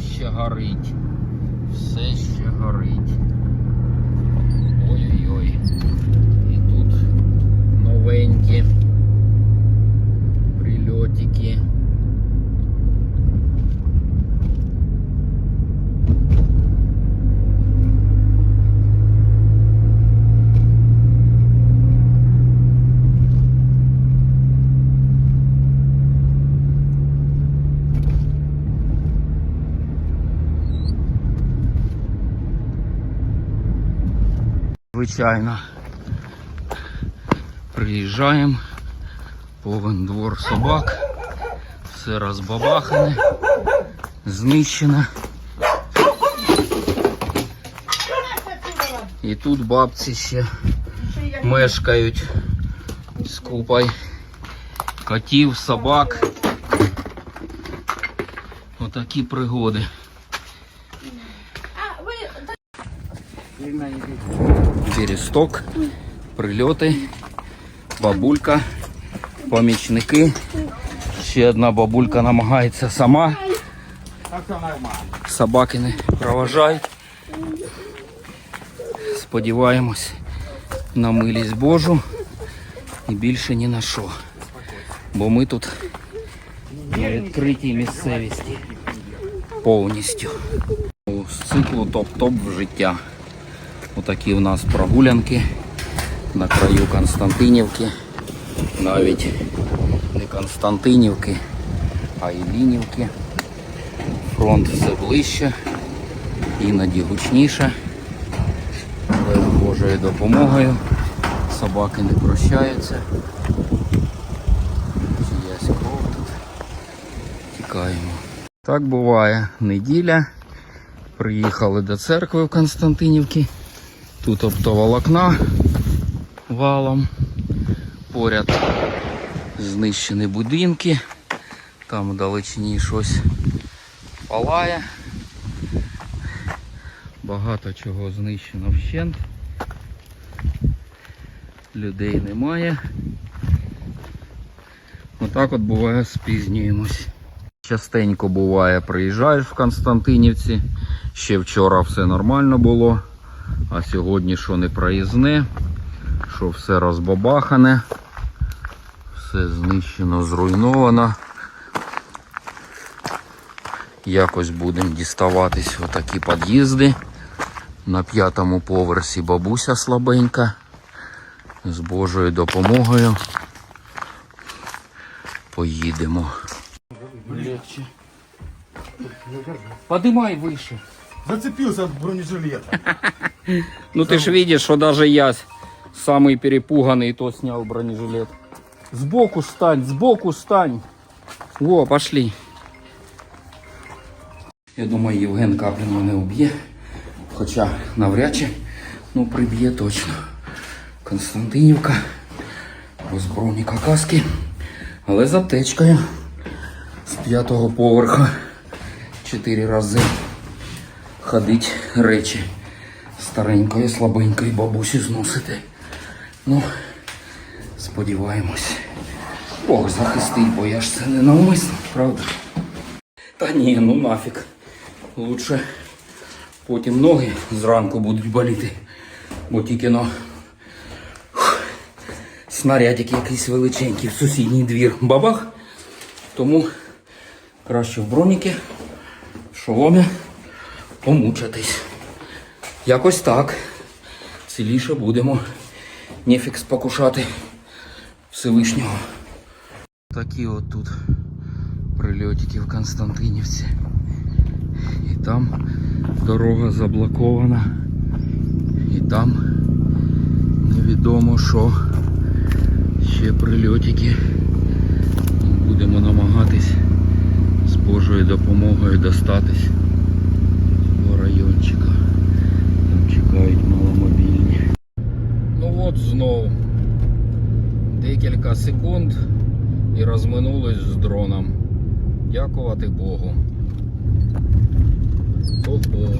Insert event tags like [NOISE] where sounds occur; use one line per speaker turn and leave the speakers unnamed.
все ще горить. Все ще горить. Ой-ой-ой. І тут новенькі прильотики. Звичайно. Приїжджаємо, повен двор собак, все розбабахане, знищено. І тут бабці ще мешкають з купою котів, собак. Отакі пригоди. Пересток, прильоти, бабулька, помічники. Ще одна бабулька намагається сама. Собаки не проважають. Сподіваємось на милість Божу і більше ні на що. Бо ми тут на відкритій місцевості повністю. З циклу топ-топ в життя. Отакі в нас прогулянки на краю Константинівки. Навіть не Константинівки, а Іллінівки. Фронт все ближче, іноді гучніше. Але з Божою допомогою собаки не прощаються. Чиясь кров тут. Тікаємо. Так буває неділя. Приїхали до церкви в Константинівці. Тут оптоволокна валом. Поряд знищені будинки. Там вдалечині щось палає. Багато чого знищено вщент. Людей немає. Отак от буває, спізнюємось. Частенько буває, приїжджаєш в Константинівці. Ще вчора все нормально було. А сьогодні що не проїзне, що все розбабахане, все знищено, зруйновано. Якось будемо діставатись в такі під'їзди. На п'ятому поверсі бабуся слабенька. З Божою допомогою поїдемо. Легче. Подимай вище.
Зацепился от бронежилета. [LAUGHS]
Ну ты ж видишь, что даже я самый перепуганный то снял бронежилет. Сбоку стань, сбоку стань. Во, пошли. Я думаю, Євген Каплін мене уб'є. Хоча навряд чи, ну приб'є точно. Константинівка. Без броніка каски. Але з аптечкою. З п'ятого поверха. Чотири рази ходить речі старенької, слабенької бабусі зносити. Ну, сподіваємось. Бог захистить, бо я ж це не навмисно, правда? Та ні, ну нафіг. Лучше потім ноги зранку будуть боліти, бо тільки но снарядик якийсь величенький в сусідній двір бабах. Тому краще в броніки, в шоломі помучатись. Якось так. Ціліше будемо. Нефік спокушати Всевишнього. Такі от тут прильотики в Константинівці. І там дорога заблокована. І там невідомо що. Ще прильотики. Будемо намагатись з Божою допомогою достатись до райончика. Там чекають маломобільні. Ну от знову декілька секунд і розминулись з дроном. Дякувати Богу. Богу.